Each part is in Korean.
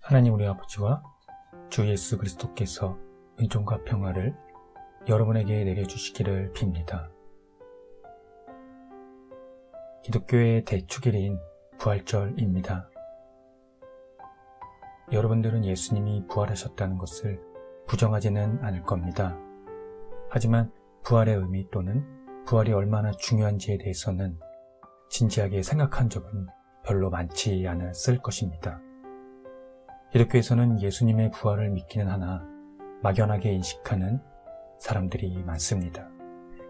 하나님 우리 아버지와 주 예수 그리스도께서 은총과 평화를 여러분에게 내려주시기를 빕니다. 기독교의 대축일인 부활절입니다. 여러분들은 예수님이 부활하셨다는 것을 부정하지는 않을 겁니다. 하지만 부활의 의미 또는 부활이 얼마나 중요한지에 대해서는 진지하게 생각한 적은 별로 많지 않았을 것입니다. 기독교에서는 예수님의 부활을 믿기는 하나 막연하게 인식하는 사람들이 많습니다.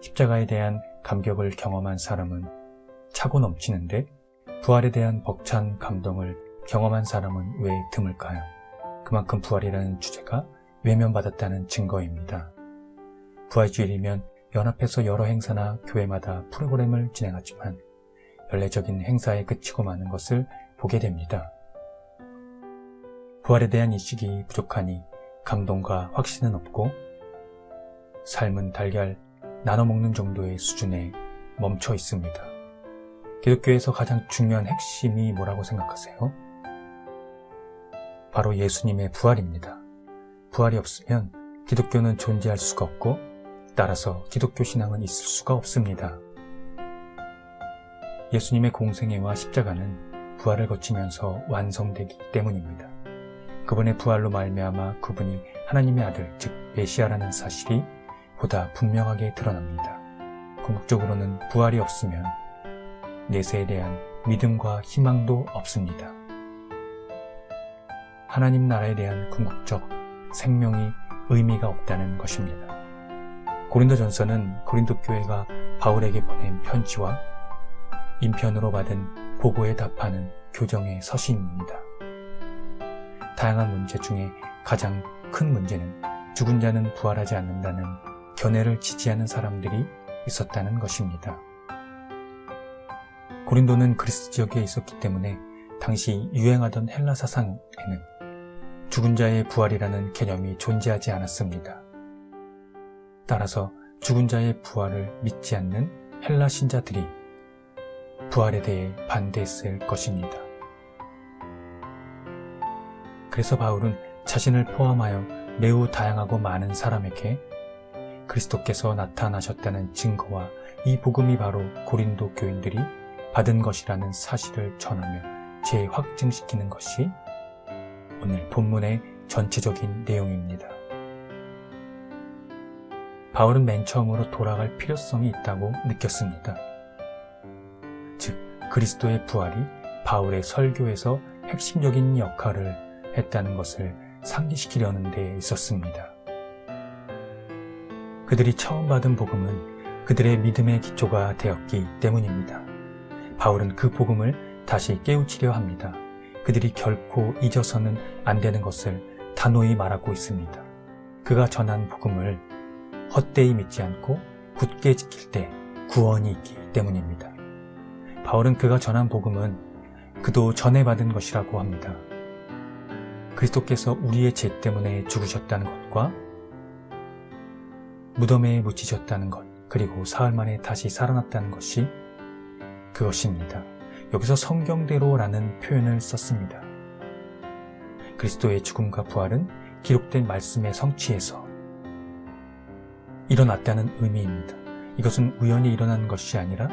십자가에 대한 감격을 경험한 사람은 차고 넘치는데 부활에 대한 벅찬 감동을 경험한 사람은 왜 드물까요? 그만큼 부활이라는 주제가 외면받았다는 증거입니다. 부활주일이면 연합해서 여러 행사나 교회마다 프로그램을 진행하지만 연례적인 행사에 그치고 마는 것을 보게 됩니다. 부활에 대한 인식이 부족하니 감동과 확신은 없고 삶은 달걀 나눠 먹는 정도의 수준에 멈춰 있습니다. 기독교에서 가장 중요한 핵심이 뭐라고 생각하세요? 바로 예수님의 부활입니다. 부활이 없으면 기독교는 존재할 수가 없고 따라서 기독교 신앙은 있을 수가 없습니다. 예수님의 공생애와 십자가는 부활을 거치면서 완성되기 때문입니다. 그분의 부활로 말미암아 그분이 하나님의 아들, 즉 메시아라는 사실이 보다 분명하게 드러납니다. 궁극적으로는 부활이 없으면 내세에 대한 믿음과 희망도 없습니다. 하나님 나라에 대한 궁극적 생명이 의미가 없다는 것입니다. 고린도전서는 고린도 교회가 바울에게 보낸 편지와 인편으로 받은 보고에 답하는 교정의 서신입니다. 다양한 문제 중에 가장 큰 문제는 죽은 자는 부활하지 않는다는 견해를 지지하는 사람들이 있었다는 것입니다. 고린도는 그리스 지역에 있었기 때문에 당시 유행하던 헬라 사상에는 죽은 자의 부활이라는 개념이 존재하지 않았습니다. 따라서 죽은 자의 부활을 믿지 않는 헬라 신자들이 부활에 대해 반대했을 것입니다. 그래서 바울은 자신을 포함하여 매우 다양하고 많은 사람에게 그리스도께서 나타나셨다는 증거와 이 복음이 바로 고린도 교인들이 받은 것이라는 사실을 전하며 재확증시키는 것이 오늘 본문의 전체적인 내용입니다. 바울은 맨 처음으로 돌아갈 필요성이 있다고 느꼈습니다. 즉, 그리스도의 부활이 바울의 설교에서 핵심적인 역할을 했다는 것을 상기시키려는 데 있었습니다. 그들이 처음 받은 복음은 그들의 믿음의 기초가 되었기 때문입니다. 바울은 그 복음을 다시 깨우치려 합니다. 그들이 결코 잊어서는 안 되는 것을 단호히 말하고 있습니다. 그가 전한 복음을 헛되이 믿지 않고 굳게 지킬 때 구원이 있기 때문입니다. 바울은 그가 전한 복음은 그도 전해받은 것이라고 합니다. 그리스도께서 우리의 죄 때문에 죽으셨다는 것과 무덤에 묻히셨다는 것, 그리고 사흘 만에 다시 살아났다는 것이 그것입니다. 여기서 성경대로라는 표현을 썼습니다. 그리스도의 죽음과 부활은 기록된 말씀의 성취에서 일어났다는 의미입니다. 이것은 우연히 일어난 것이 아니라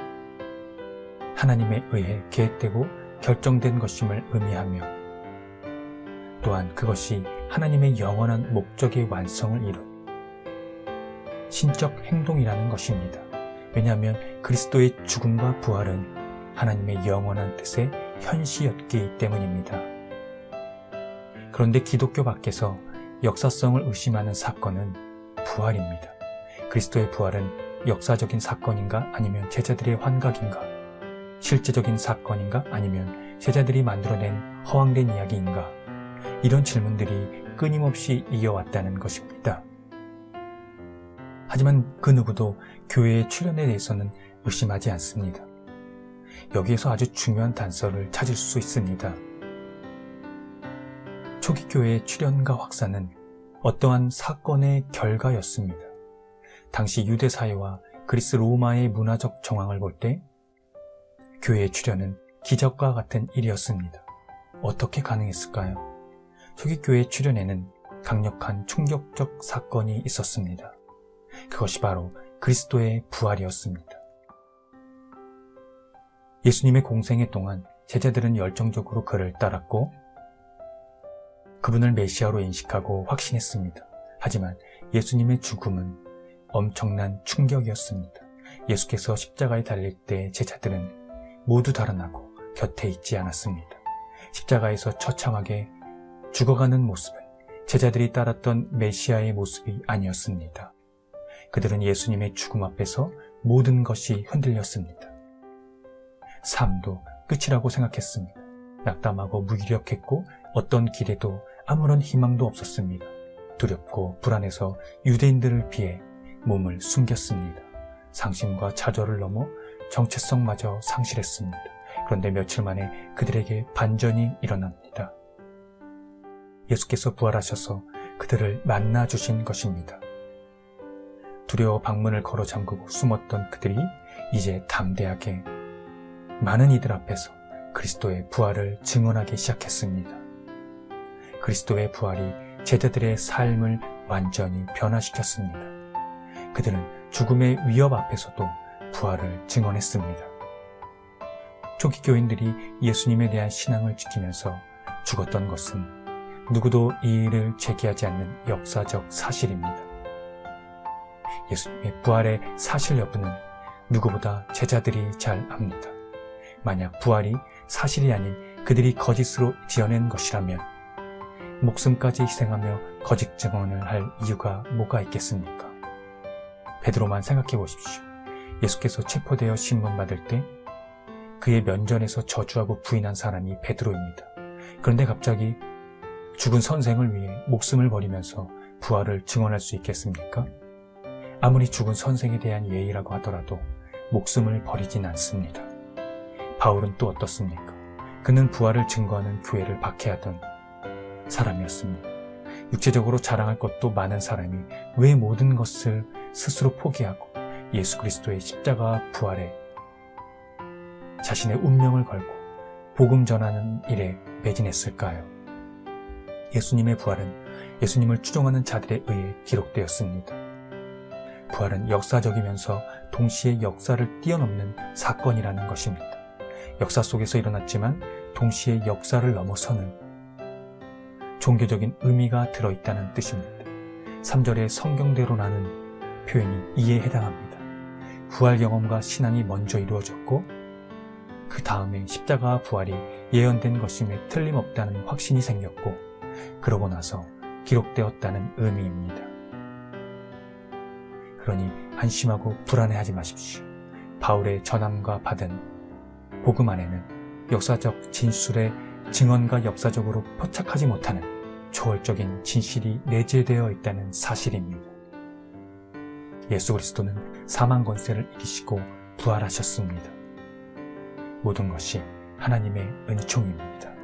하나님에 의해 계획되고 결정된 것임을 의미하며 또한 그것이 하나님의 영원한 목적의 완성을 이룬 신적 행동이라는 것입니다. 왜냐하면 그리스도의 죽음과 부활은 하나님의 영원한 뜻의 현시였기 때문입니다. 그런데 기독교 밖에서 역사성을 의심하는 사건은 부활입니다. 그리스도의 부활은 역사적인 사건인가 아니면 제자들의 환각인가? 실제적인 사건인가 아니면 제자들이 만들어낸 허황된 이야기인가? 이런 질문들이 끊임없이 이어왔다는 것입니다. 하지만 그 누구도 교회의 출현에 대해서는 의심하지 않습니다. 여기에서 아주 중요한 단서를 찾을 수 있습니다. 초기 교회의 출현과 확산은 어떠한 사건의 결과였습니다. 당시 유대 사회와 그리스 로마의 문화적 정황을 볼 때 교회의 출현은 기적과 같은 일이었습니다. 어떻게 가능했을까요? 초기 교회 출현에는 강력한 충격적 사건이 있었습니다. 그것이 바로 그리스도의 부활이었습니다. 예수님의 공생애 동안 제자들은 열정적으로 그를 따랐고 그분을 메시아로 인식하고 확신했습니다. 하지만 예수님의 죽음은 엄청난 충격이었습니다. 예수께서 십자가에 달릴 때 제자들은 모두 달아나고 곁에 있지 않았습니다. 십자가에서 처참하게 죽어가는 모습은 제자들이 따랐던 메시아의 모습이 아니었습니다. 그들은 예수님의 죽음 앞에서 모든 것이 흔들렸습니다. 삶도 끝이라고 생각했습니다. 낙담하고 무기력했고 어떤 길에도 아무런 희망도 없었습니다. 두렵고 불안해서 유대인들을 피해 몸을 숨겼습니다. 상심과 좌절을 넘어 정체성마저 상실했습니다. 그런데 며칠 만에 그들에게 반전이 일어납니다. 예수께서 부활하셔서 그들을 만나 주신 것입니다. 두려워 방문을 걸어 잠그고 숨었던 그들이 이제 담대하게 많은 이들 앞에서 그리스도의 부활을 증언하기 시작했습니다. 그리스도의 부활이 제자들의 삶을 완전히 변화시켰습니다. 그들은 죽음의 위협 앞에서도 부활을 증언했습니다. 초기 교인들이 예수님에 대한 신앙을 지키면서 죽었던 것은 누구도 이 일을 제기하지 않는 역사적 사실입니다. 예수님의 부활의 사실 여부는 누구보다 제자들이 잘 압니다. 만약 부활이 사실이 아닌 그들이 거짓으로 지어낸 것이라면 목숨까지 희생하며 거짓 증언을 할 이유가 뭐가 있겠습니까? 베드로만 생각해 보십시오. 예수께서 체포되어 신문받을 때 그의 면전에서 저주하고 부인한 사람이 베드로입니다. 그런데 갑자기 죽은 선생을 위해 목숨을 버리면서 부활을 증언할 수 있겠습니까? 아무리 죽은 선생에 대한 예의라고 하더라도 목숨을 버리진 않습니다. 바울은 또 어떻습니까? 그는 부활을 증거하는 교회를 박해하던 사람이었습니다. 육체적으로 자랑할 것도 많은 사람이 왜 모든 것을 스스로 포기하고 예수 그리스도의 십자가 부활에 자신의 운명을 걸고 복음 전하는 일에 매진했을까요? 예수님의 부활은 예수님을 추종하는 자들에 의해 기록되었습니다. 부활은 역사적이면서 동시에 역사를 뛰어넘는 사건이라는 것입니다. 역사 속에서 일어났지만 동시에 역사를 넘어서는 종교적인 의미가 들어있다는 뜻입니다. 3절의 성경대로 나는 표현이 이에 해당합니다. 부활 경험과 신앙이 먼저 이루어졌고 그 다음에 십자가와 부활이 예언된 것임에 틀림없다는 확신이 생겼고 그러고 나서 기록되었다는 의미입니다. 그러니 안심하고 불안해하지 마십시오. 바울의 전함과 받은 복음 안에는 역사적 진술의 증언과 역사적으로 포착하지 못하는 초월적인 진실이 내재되어 있다는 사실입니다. 예수 그리스도는 사망 권세를 이기시고 부활하셨습니다. 모든 것이 하나님의 은총입니다.